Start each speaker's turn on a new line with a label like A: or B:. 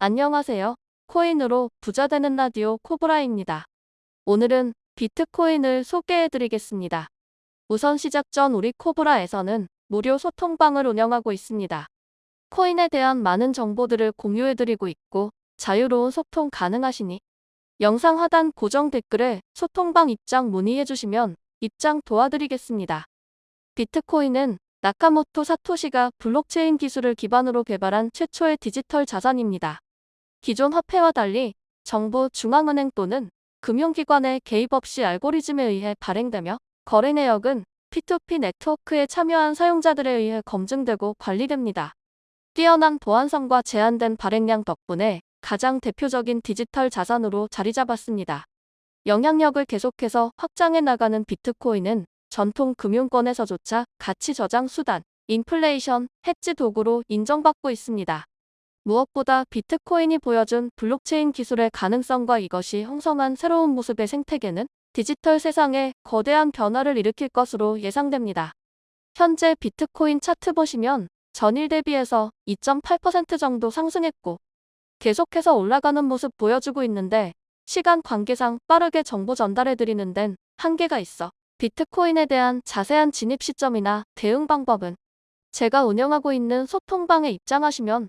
A: 안녕하세요. 코인으로 부자 되는 라디오 코브라입니다. 오늘은 비트코인을 소개해 드리겠습니다. 우선 시작 전 우리 코브라에서는 무료 소통방을 운영하고 있습니다. 코인에 대한 많은 정보들을 공유해 드리고 있고 자유로운 소통 가능하시니 영상 하단 고정 댓글에 소통방 입장 문의해 주시면 입장 도와드리겠습니다. 비트코인은 나카모토 사토시가 블록체인 기술을 기반으로 개발한 최초의 디지털 자산입니다. 기존 화폐와 달리 정부, 중앙은행 또는 금융기관의 개입 없이 알고리즘에 의해 발행되며 거래 내역은 P2P 네트워크에 참여한 사용자들에 의해 검증되고 관리됩니다. 뛰어난 보안성과 제한된 발행량 덕분에 가장 대표적인 디지털 자산으로 자리 잡았습니다. 영향력을 계속해서 확장해 나가는 비트코인은 전통 금융권에서조차 가치 저장 수단, 인플레이션, 해지 도구로 인정받고 있습니다. 무엇보다 비트코인이 보여준 블록체인 기술의 가능성과 이것이 형성한 새로운 모습의 생태계는 디지털 세상에 거대한 변화를 일으킬 것으로 예상됩니다. 현재 비트코인 차트 보시면 전일 대비해서 2.8% 정도 상승했고 계속해서 올라가는 모습 보여주고 있는데 시간 관계상 빠르게 정보 전달해 드리는 데는 한계가 있어 비트코인에 대한 자세한 진입 시점이나 대응 방법은 제가 운영하고 있는 소통방에 입장하시면